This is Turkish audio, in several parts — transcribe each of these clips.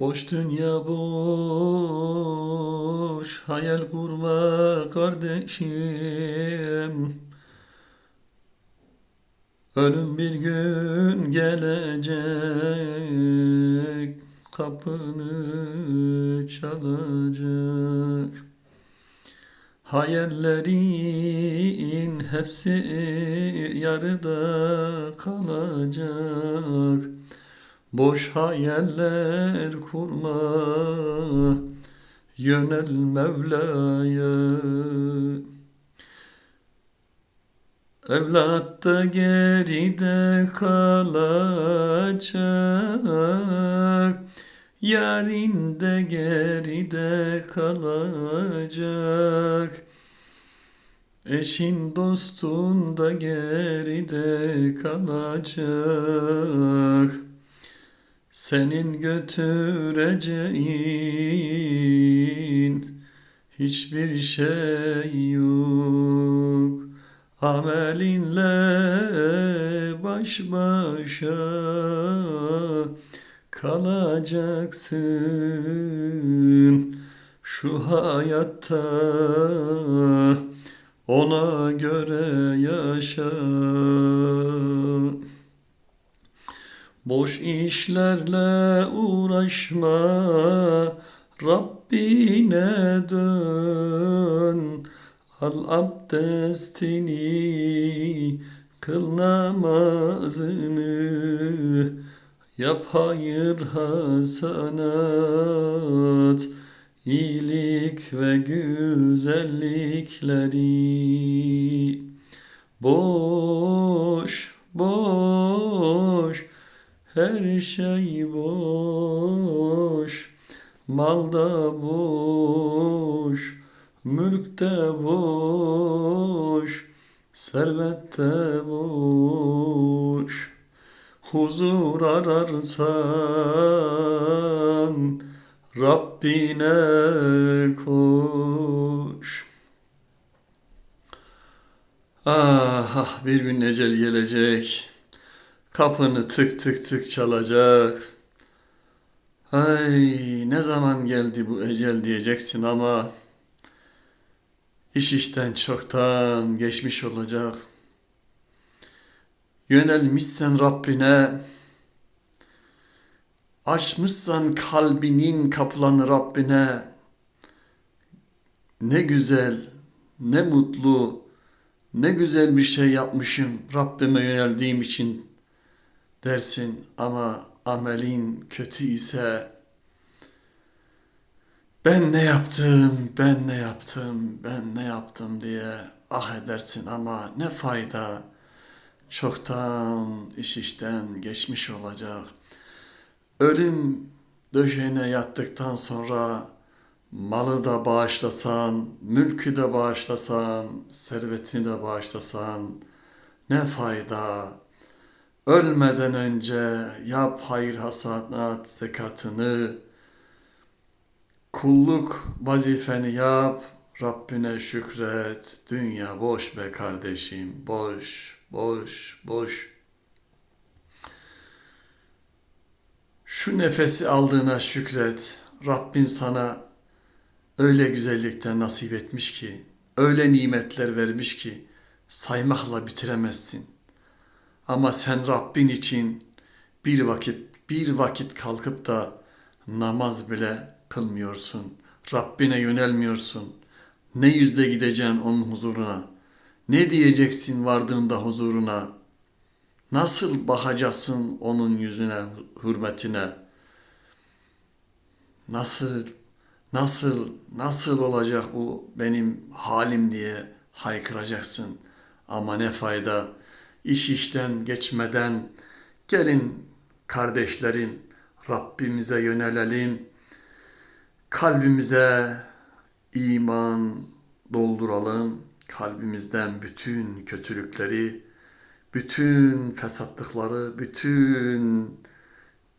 Boş dünya boş, hayal kurma kardeşim. Ölüm bir gün gelecek, kapını çalacak. Hayallerin hepsi yarıda kalacak. Boş hayaller kurma, yönel Mevla'ya. Evlat da geride kalacak, yarın de geride kalacak. Eşin dostun da geride kalacak. Senin götüreceğin hiçbir şey yok. Amelinle baş başa kalacaksın şu hayatta ona göre yaşa. Boş işlerle uğraşma, Rabbine dön. Al abdestini, kıl namazını, yap hayır hasanat, iyilik ve güzellikleri. Boş, boş, her şey boş, malda boş, mülkte boş, servette boş. Huzur ararsan Rabbine koş. Ah, ah bir gün ecel gelecek. Kapını tık tık tık çalacak. Ay ne zaman geldi bu ecel diyeceksin ama iş işten çoktan geçmiş olacak. Yönelmişsen Rabbine, açmışsan kalbinin kapılarını Rabbine, ne güzel, ne mutlu, ne güzel bir şey yapmışım Rabbime yöneldiğim için dersin ama amelin kötü ise ben ne yaptım, ben ne yaptım, ben ne yaptım diye ah edersin ama ne fayda çoktan iş işten geçmiş olacak. Ölüm döşeğine yattıktan sonra malı da bağışlasan, mülkü de bağışlasan, servetini de bağışlasan ne fayda? Ölmeden önce yap hayır hasanat zekatını, kulluk vazifeni yap, Rabbine şükret. Dünya boş be kardeşim, boş, boş, boş. Şu nefesi aldığına şükret. Rabbin sana öyle güzellikler nasip etmiş ki, öyle nimetler vermiş ki saymakla bitiremezsin. Ama sen Rabbin için bir vakit bir vakit kalkıp da namaz bile kılmıyorsun. Rabbine yönelmiyorsun. Ne yüzle gideceksin onun huzuruna? Ne diyeceksin vardığında huzuruna? Nasıl bakacaksın onun yüzüne, hürmetine? Nasıl, nasıl, nasıl olacak bu benim halim diye haykıracaksın. Ama ne fayda? İş işten geçmeden gelin kardeşlerim Rabbimize yönelelim. Kalbimize iman dolduralım. Kalbimizden bütün kötülükleri, bütün fesatlıkları, bütün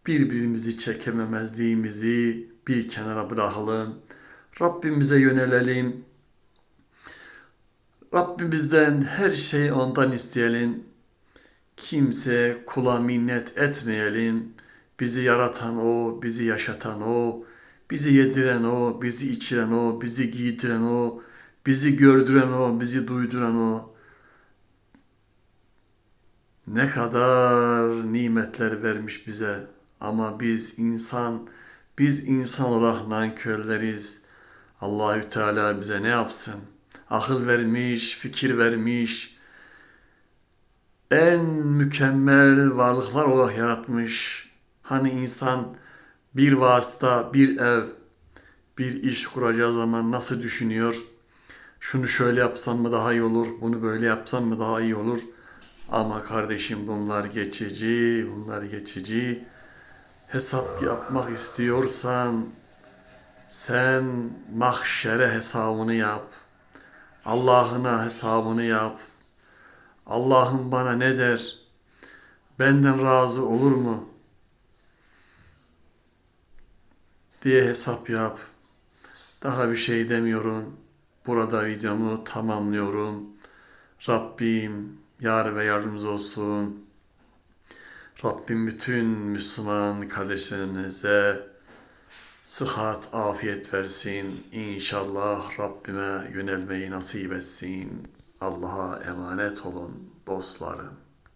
birbirimizi çekememezliğimizi bir kenara bırakalım. Rabbimize yönelelim. Rabbimizden her şeyi ondan isteyelim. Kimse kula minnet etmeyelim. Bizi yaratan o, bizi yaşatan o, bizi yediren o, bizi içiren o, bizi giydiren o, bizi gördüren o, bizi duyduran o. Ne kadar nimetler vermiş bize ama biz insan, biz insan olarak nankörleriz. Allahü Teala bize ne yapsın? Akıl vermiş, fikir vermiş, en mükemmel varlıklar olarak yaratmış. Hani insan bir vasıta, bir ev, bir iş kuracağı zaman nasıl düşünüyor? Şunu şöyle yapsam mı daha iyi olur, bunu böyle yapsam mı daha iyi olur? Ama kardeşim bunlar geçici, bunlar geçici. Hesap yapmak istiyorsan sen mahşere hesabını yap. Allah'ına hesabını yap. Allah'ım bana ne der? Benden razı olur mu? diye hesap yap. Daha bir şey demiyorum. Burada videomu tamamlıyorum. Rabbim yar ve yardımcımız olsun. Rabbim bütün Müslüman kardeşlerinize sıhhat, afiyet versin. İnşallah Rabbime yönelmeyi nasip etsin. Allah'a emanet olun dostlarım.